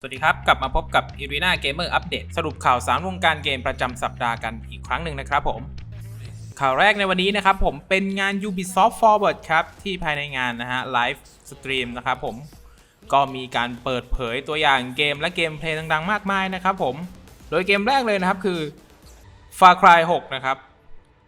สวัสดีครับ กลับมาพบกับ Irina Gamer Update สรุปข่าวสารวงการเกมประจำสัปดาห์กันอีกครั้งหนึ่งนะครับผม ข่าวแรกในวันนี้นะครับผมเป็นงาน Ubisoft Forward ครับ ที่ภายในงานนะฮะ Live Stream นะครับผม ก็มีการเปิดเผยตัวอย่างเกมและเกมเพลย์ดังๆ มากมายนะครับผม โดยเกมแรกเลยนะครับคือ Far Cry 6 นะครับ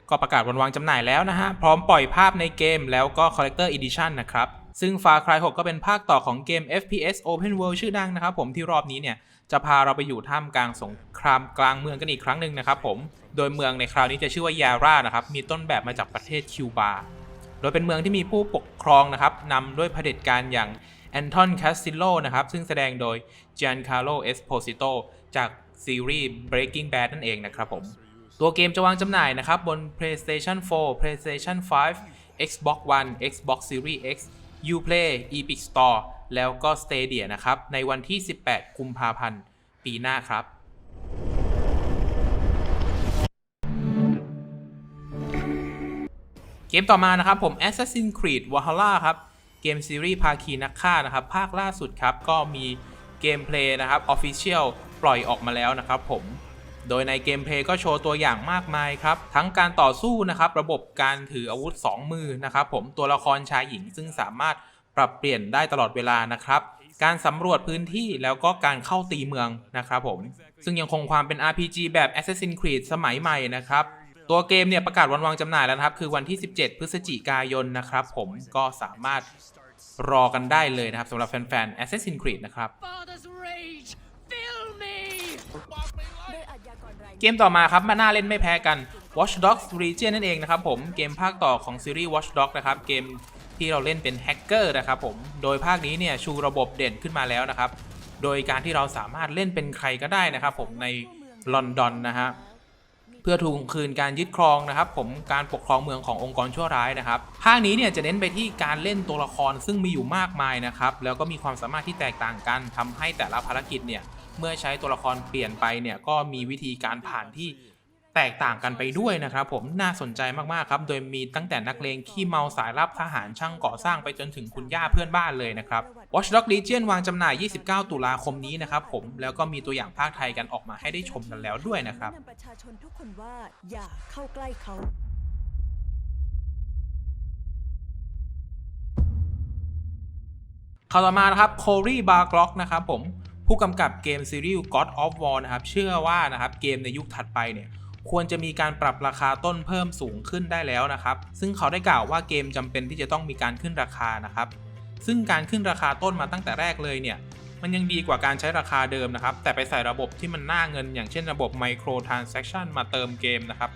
ก็ประกาศวันวางจำหน่ายแล้วนะฮะ พร้อมปล่อยภาพในเกมแล้วก็ Collector Edition นะครับ ซึ่ง Far Cry 6 ก็เป็นภาคต่อของเกม FPS Open World ชื่อดังนะครับผมที่รอบนี้เนี่ยจะพาเราไปอยู่ท่ามกลางสงครามกลางเมืองกันอีกครั้งหนึ่งนะครับผมโดยเมืองในคราวนี้จะชื่อว่ายาร่านะครับมีต้นแบบมาจากประเทศคิวบาโดยเป็นเมืองที่มีผู้ปกครองนะครับนำด้วยเผด็จการอย่างแอนทอนคาสติโลนะครับซึ่งแสดงโดย Giancarlo Esposito จากซีรีส์ Breaking Bad นั่นเองนะครับผมตัวเกมจะวางจำหน่ายนะครับบน PlayStation 4 PlayStation 5 Xbox One Xbox Series X Uplay Epic Store แล้วก็ Stadia นะครับ ในวันที่ 18 กุมภาพันธ์ ปีหน้าครับ เกมต่อมานะครับผม Assassin's Creed Valhalla ครับ เกมซีรีส์ภาคีนักฆ่านะครับ ภาคล่าสุดครับ ก็มีเกมเพลย์นะครับ Official ปล่อยออกมาแล้วนะครับผม โดยในเกมเพลย์ก็โชว์ตัวอย่างมากมายครับ ทั้งการต่อสู้นะครับระบบการถืออาวุธ 2 มือนะครับผมตัวละครชายหญิงซึ่งสามารถปรับเปลี่ยนได้ตลอดเวลานะครับการสำรวจพื้นที่แล้วก็การเข้าตีเมืองนะครับผม ซึ่งยังคงความเป็น RPG แบบ Assassin's Creed สมัยใหม่นะครับ ตัวเกมเนี่ยประกาศวันวางจำหน่ายแล้วครับ คือวันที่ 17 พฤศจิกายนนะครับผมก็สามารถรอกันได้เลยนะครับสำหรับแฟนๆ Assassin's Creed นะครับ เกมต่อมาครับมาน่าเล่นไม่แพ้กัน Watch Dogs Legion นั่นเองนะครับผมเกมภาคต่อของซีรีส์ Watch Dogs นะครับเกมที่เราเล่นเป็นแฮกเกอร์นะครับผมโดยภาคนี้เนี่ยชูระบบเด่นขึ้นมาแล้วนะครับโดยการที่เราสามารถเล่นเป็นใครก็ได้นะครับผมในลอนดอนนะฮะเพื่อทวงคืนการยึดครองนะครับ ผมการปกครองเมืองขององค์กรชั่วร้ายนะครับภาคนี้เนี่ยจะเน้นไปที่การเล่นตัวละครซึ่งมีอยู่มากมายนะครับแล้วก็มีความสามารถที่แตกต่างกันทำให้แต่ละภารกิจเนี่ย เมื่อใช้ตัวละครเปลี่ยนไปเนี่ยก็มีวิธีการผ่านที่แตกต่างกันไปด้วยนะครับผมน่าสนใจมากๆครับโดยมีตั้งแต่นักเลงขี้เมาสายลับทหารช่างก่อสร้างไปจนถึงคุณย่าเพื่อนบ้านเลยนะครับ Watch Dog Legion วางจำหน่าย 29 ตุลาคมนี้นะครับผมแล้วก็มีตัวอย่างภาคไทยกันออกมาให้ได้ชมกันแล้วด้วยนะครับประชาชนทุกคนว่าอย่าเข้าใกล้เขาข่าวต่อมานะครับโครีบาร์กล็อกนะครับผม ผู้กำกับเกมซีรีส์ God of War นะครับเชื่อว่านะครับเกมในยุคถัดไปเนี่ยควรจะมีการปรับราคาต้นเพิ่มสูงขึ้นได้แล้วนะครับ ซึ่งเขาได้กล่าวว่าเกมจำเป็นที่จะต้องมีการขึ้นราคานะครับ ซึ่งการขึ้นราคาต้นมาตั้งแต่แรกเลยเนี่ย มันยังดีกว่าการใช้ราคาเดิมนะครับ แต่ไปใส่ระบบที่มันน่าเงิน อย่างเช่นระบบ Micro Transaction มาเติมเกมนะครับ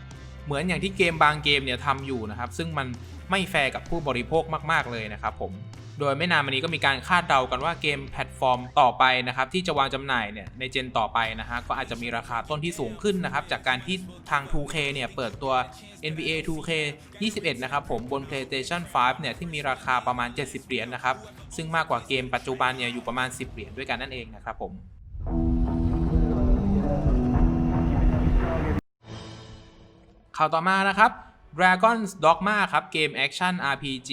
เหมือนอย่างที่เกมบางเกมเนี่ยทำอยู่นะครับ ซึ่งมันไม่แฟร์กับผู้บริโภคมาก ๆเลยนะครับผม โดยไม่นานมานี้ก็มีการคาดเดากันว่าเกมแพลตฟอร์มต่อไปนะครับที่จะวางจำหน่ายเนี่ยในเจนต่อไปนะฮะก็อาจจะมีราคาต้นที่สูงขึ้นนะครับจากการที่ทาง 2K เนี่ยเปิดตัว NBA 2K 21 นะครับผมบน PlayStation 5 เนี่ยที่มีราคาประมาณ 70 เหรียญนะครับซึ่งมากกว่าเกมปัจจุบันเนี่ยอยู่ประมาณ 10 เหรียญด้วยกันนั่นเองนะครับผมข่าวต่อมานะครับ Dragon's Dogma ครับเกมแอคชั่น RPG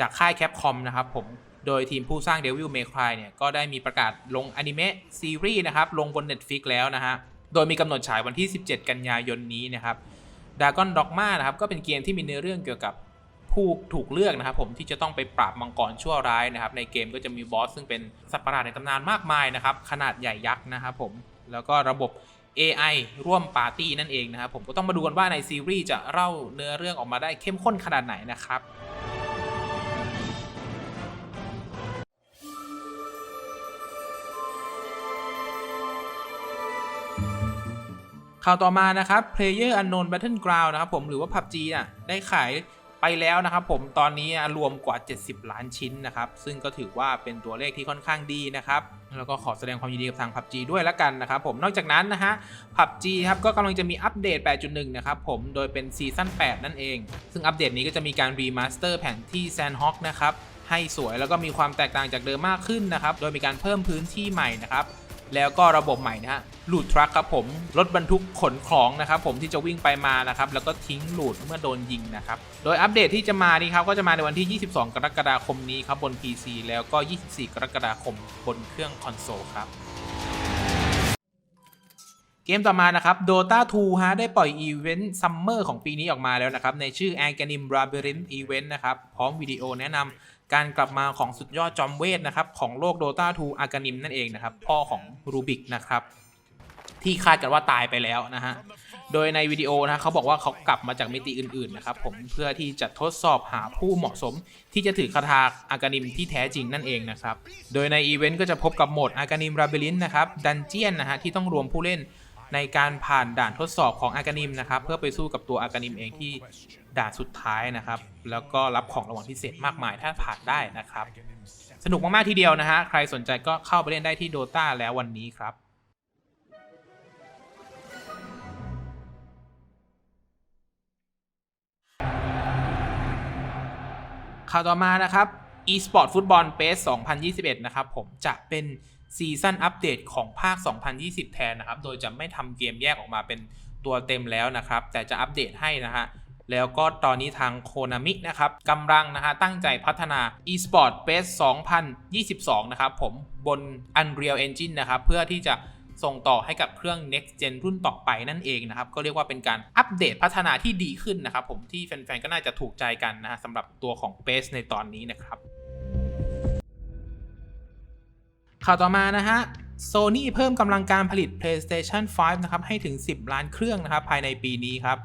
จากค่าย Capcom นะครับผมโดยทีมผู้สร้าง Devil May Cry เนี่ยก็ได้มีประกาศลงอนิเมะซีรีส์นะครับ ลงบน Netflix แล้วนะฮะ โดยมีกำหนดฉายวันที่ 17 กันยายนนี้นะครับ Dragon Dogma นะครับ ก็เป็นเกมที่มีเนื้อเรื่องเกี่ยวกับผู้ถูกเลือกนะครับผมที่จะต้องไปปราบมังกรชั่วร้ายนะครับ ในเกมก็จะมีบอสซึ่งเป็นสัตว์ประหลาดในตำนานมากมายนะครับ ขนาดใหญ่ยักษ์นะครับผมแล้วก็ระบบ AI ร่วมปาร์ตี้นั่นเองนะครับผมก็ต้องมาดูกันว่าในซีรีส์จะเล่าเนื้อเรื่องออกมาได้เข้มข้นขนาดไหนนะครับ ข่าวต่อมานะครับ Player Unknown Battleground นะครับผมหรือว่า PUBG อะได้ขายไปแล้วนะครับผมตอนนี้รวมกว่า 70 ล้านชิ้นนะครับ ซึ่งก็ถือว่าเป็นตัวเลขที่ค่อนข้างดีนะครับ แล้วก็ขอแสดงความยินดีกับทาง PUBG ด้วยละกันนะครับผมนอกจากนั้นนะฮะ PUBG ครับก็กำลังจะมีอัปเดต 8.1 นะครับผมโดยเป็นซีซั่น 8 นั่นเอง ซึ่งอัปเดตนี้ก็จะมีการรีมาสเตอร์แผนที่ Sandhawk นะครับให้สวยแล้วก็มีความแตกต่างจากเดิมมากขึ้นนะครับโดยมีการเพิ่มพื้นที่ใหม่นะครับ แล้วก็ระบบใหม่นะฮะลูดทรัคครับผมรถบรรทุกขนของนะครับผมที่จะวิ่งไปมานะครับแล้วก็ทิ้งลูดเมื่อโดนยิงนะครับโดยอัปเดตที่จะมานี่ครับก็จะมาในวันที่ 22 กรกฎาคมนี้ครับบน PC แล้วก็ 24 กรกฎาคมบนเครื่องคอนโซลครับเกมต่อมานะครับ Dota 2 ฮะ ได้ปล่อยอีเวนต์ซัมเมอร์ของปีนี้ออกมาแล้วนะครับ ในชื่อ a g a n i m Labyrinth Event นะครับ พร้อมวิดีโอแนะนำ การกลับมาของสุดยอดจอมเวทนะครับของโลก Dota 2 a g a n i m นั่นเองนะครับพ่อของ Rubik นะครับที่คาดกันว่าตายไปแล้วนะฮะ โดยในวิดีโอนะเขาบอกว่าเขากลับมาจากมิติอื่นๆนะครับผมเพื่อที่จะทดสอบหาผู้เหมาะสม ที่จะถือคาถาอากานิมที่แท้จริงนั่นเองนะครับ โดยในอีเวนต์ก็จะพบกับโหมดอากานิมราเบลินนะครับดันเจียนนะฮะที่ต้องรวมผู้เล่น ในการผ่านด่านทดสอบของอากานิมนะครับ เพื่อไปสู้กับตัวอากานิมเองที่ด่านสุดท้ายนะครับ แล้วก็รับของรางวัลพิเศษมากมายถ้าผ่านได้นะครับ สนุกมากๆทีเดียวนะฮะใครสนใจก็เข้าไปเล่นได้ที่ Dota แล้ววันนี้ครับข่าวต่อมานะครับ eSport Football PES 2021 นะครับ ผมจะเป็น ซีซั่นอัปเดตของภาค 2020 แทนนะครับ โดยจะไม่ทำเกมแยกออกมาเป็นตัวเต็มแล้วนะครับ แต่จะอัปเดตให้นะฮะ แล้วก็ตอนนี้ทางโคนามินะครับกำลังนะฮะตั้งใจพัฒนา eSport PES 2022 นะครับผมบน Unreal Engine นะครับเพื่อที่จะส่งต่อให้กับเครื่อง next gen รุ่นต่อไปนั่นเองนะครับ ก็เรียกว่าเป็นการอัปเดตพัฒนาที่ดีขึ้นนะครับ ผมที่แฟนๆ ก็น่าจะถูกใจกันนะฮะสำหรับตัวของ PES ในตอนนี้นะครับ ข่าวต่อมานะฮะ Sony เพิ่มกำลังการผลิต PlayStation 5 นะครับ ให้ถึง 10 ล้านเครื่องนะครับ ภายในปีนี้ครับ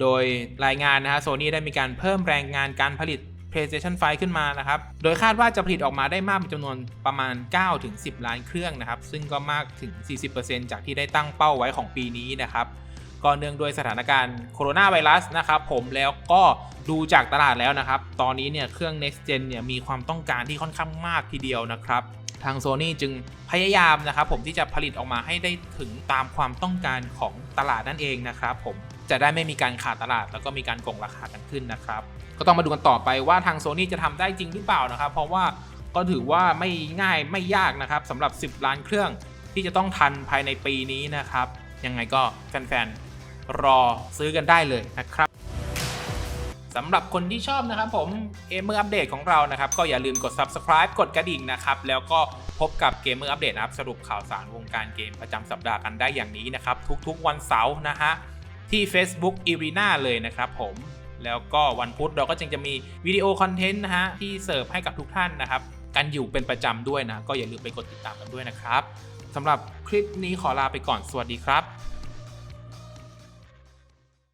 โดยรายงานนะฮะ Sony ได้มีการเพิ่มแรงงานการผลิต PlayStation 5 ขึ้นมานะครับ โดยคาดว่าจะผลิตออกมาได้มากเป็นจำนวนประมาณ 9-10 ล้านเครื่องนะครับ ซึ่งก็มากถึง 40%จากที่ได้ตั้งเป้าไว้ของปีนี้นะครับ ก็เนื่องด้วยสถานการณ์โคโรนาไวรัสนะครับผมแล้วก็ดูจากตลาดแล้วนะครับ ตอนนี้เนี่ยเครื่อง next gen เนี่ยมีความต้องการที่ค่อนข้างมากทีเดียวนะครับ ทาง Sony จึงพยายามนะครับผมที่จะผลิตออกมาให้ได้ถึงตามความต้องการของตลาดนั่นเองนะครับผมจะได้ไม่มีการขาดตลาด แล้วก็มีการโกงราคากันขึ้นนะครับ ก็ต้องมาดูกันต่อไปว่าทาง Sony จะทำได้จริงหรือเปล่านะครับ เพราะว่าก็ถือว่าไม่ง่ายไม่ยากนะครับสำหรับ 10 ล้านเครื่องที่จะต้องทันภายในปีนี้นะครับ ยังไงก็แฟนๆรอซื้อกันได้เลยนะครับ สำหรับคนที่ชอบนะครับผมเกมเมอร์อัปเดตของเรานะครับ ก็อย่าลืมกด subscribe กดกระดิ่งนะครับ แล้วก็พบกับเกมเมอร์อัปเดตนะครับ สรุปข่าวสารวงการเกมประจำสัปดาห์กันได้อย่างนี้นะครับ ทุกๆวันเสาร์นะฮะ ที่ Facebook i r i n a เลยนะครับผมแล้วก็วันพุธเราก็จึงจะมีวิดีโอคอนเทนต์นะฮะ ที่เสิร์ฟให้กับทุกท่านนะครับ กันอยู่เป็นประจำด้วยนะ ก็อย่าลืมไปกดติดตามกันด้วยนะครับสำหรับคลิปนี้ขอลาไปก่อนสวัสดีครับ